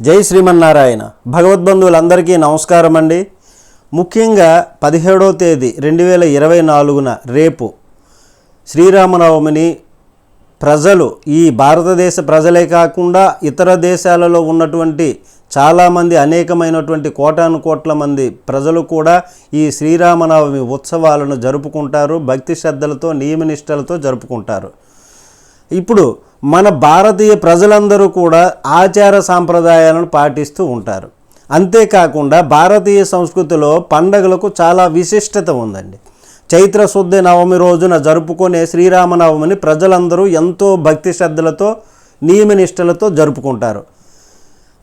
జై శ్రీమన్నారాయణ. భగవద్బంధువులందరికీ నమస్కారం అండి ముఖ్యంగా పదిహేడవ తేదీ రెండు వేల ఇరవై నాలుగున రేపు శ్రీరామనవమిని ప్రజలు ఈ భారతదేశ ప్రజలే కాకుండా ఇతర దేశాలలో ఉన్నటువంటి చాలామంది అనేకమైనటువంటి కోటాను కోట్ల మంది ప్రజలు కూడా ఈ శ్రీరామనవమి ఉత్సవాలను జరుపుకుంటారు భక్తి శ్రద్ధలతో నియమనిష్టలతో జరుపుకుంటారు. ఇప్పుడు మన భారతీయ ప్రజలందరూ కూడా ఆచార సాంప్రదాయాలను పాటిస్తూ ఉంటారు. అంతేకాకుండా భారతీయ సంస్కృతిలో పండగలకు చాలా విశిష్టత ఉందండి. చైత్ర శుద్ధ నవమి రోజున జరుపుకునే శ్రీరామనవమిని ప్రజలందరూ ఎంతో భక్తి శ్రద్ధలతో నియమనిష్టలతో జరుపుకుంటారు.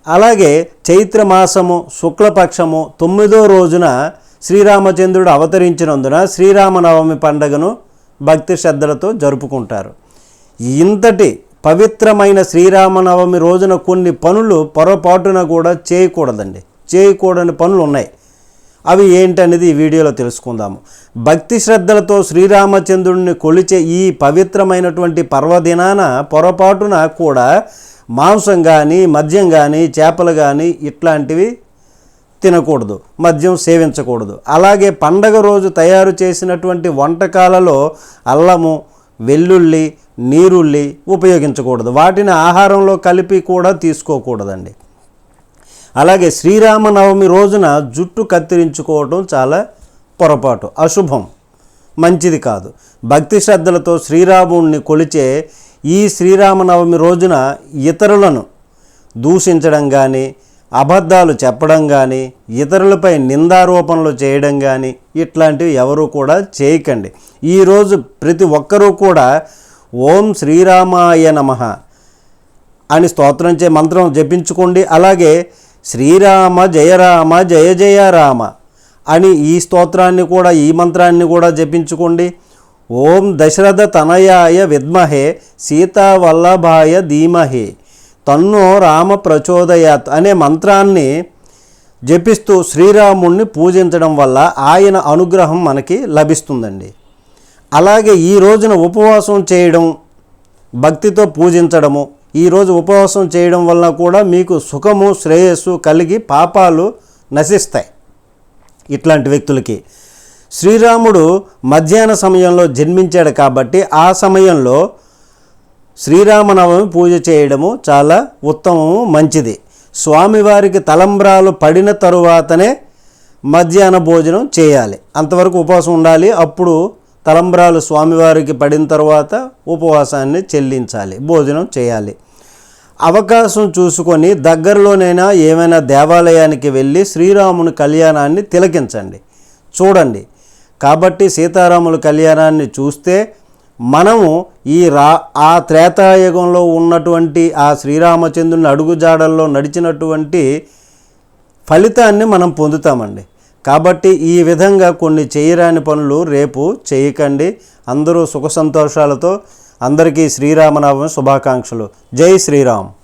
అలాగే చైత్ర మాసము శుక్లపక్షము తొమ్మిదో రోజున శ్రీరామచంద్రుడు అవతరించినందున శ్రీరామనవమి పండుగను భక్తి శ్రద్ధలతో జరుపుకుంటారు. ఇంతటి పవిత్రమైన శ్రీరామనవమి రోజున కొన్ని పనులు పొరపాటున కూడా చేయకూడదండి. చేయకూడని పనులు ఉన్నాయి. అవి ఏంటనేది ఈ వీడియోలో తెలుసుకుందాము. భక్తి శ్రద్ధలతో శ్రీరామచంద్రుడిని కొలిచే ఈ పవిత్రమైనటువంటి పర్వదినాన పొరపాటున కూడా మాంసం కానీ మద్యం కానీ చేపలు కానీ ఇట్లాంటివి తినకూడదు. మద్యం సేవించకూడదు. అలాగే పండగ రోజు తయారు చేసినటువంటి వంటకాలలో అల్లము వెల్లుల్లి నీరుల్లి ఉపయోగించకూడదు. వాటిని ఆహారంలో కలిపి కూడా తీసుకోకూడదండి. అలాగే శ్రీరామనవమి రోజున జుట్టు కత్తిరించుకోవడం చాలా పొరపాటు అశుభం. మంచిది కాదు. భక్తి శ్రద్ధలతో శ్రీరాముణ్ణి కొలిచే ఈ శ్రీరామనవమి రోజున ఇతరులను దూషించడం కానీ అబద్ధాలు చెప్పడం కానీ ఇతరులపై నిందారోపణలు చేయడం కానీ ఇట్లాంటివి ఎవరు కూడా చేయకండి. ఈరోజు ప్రతి ఒక్కరూ కూడా ఓం శ్రీరామాయ నమః అని స్తోత్రం చే మంత్రం జపించుకోండి. అలాగే శ్రీరామ జయ రామ జయ జయ రామ అని ఈ స్తోత్రాన్ని కూడా ఈ మంత్రాన్ని కూడా జపించుకోండి. ఓం దశరథ తనయాయ విద్మహే సీతావల్లభాయ ధీమహే తన్నో రామ ప్రచోదయాత్ అనే మంత్రాన్ని జపిస్తూ శ్రీరాముణ్ణి పూజించడం వల్ల ఆయన అనుగ్రహం మనకి లభిస్తుందండి. అలాగే ఈ రోజున ఉపవాసం చేయడం భక్తితో పూజించడము ఈరోజు ఉపవాసం చేయడం వలన కూడా మీకు సుఖము శ్రేయస్సు కలిగి పాపాలు నశిస్తాయి. ఇట్లాంటి వ్యక్తులకి శ్రీరాముడు మధ్యాహ్న సమయంలో జన్మించాడు కాబట్టి ఆ సమయంలో శ్రీరామనవమి పూజ చేయడము చాలా ఉత్తమము మంచిది. స్వామివారికి తలంబ్రాలు పడిన తరువాతనే మధ్యాహ్న భోజనం చేయాలి. అంతవరకు ఉపవాసం ఉండాలి. అప్పుడు తలంబ్రాలు స్వామివారికి పడిన తర్వాత ఉపవాసాన్ని చెల్లించాలి భోజనం చేయాలి. అవకాశం చూసుకొని దగ్గరలోనైనా ఏమైనా దేవాలయానికి వెళ్ళి శ్రీరాముని కళ్యాణాన్ని తిలకించండి. చూడండి. కాబట్టి సీతారాముల కళ్యాణాన్ని చూస్తే మనము ఈ రా ఆ త్రేతాయుగంలో ఉన్నటువంటి ఆ శ్రీరామచంద్రుని అడుగుజాడల్లో నడిచినటువంటి ఫలితాన్ని మనం పొందుతామండి. కాబట్టి ఈ విధంగా కొన్ని చేయరాని పనులు రేపు చేయకండి. అందరూ సుఖ సంతోషాలతో అందరికీ శ్రీరామనవమి శుభాకాంక్షలు. జై శ్రీరామ్.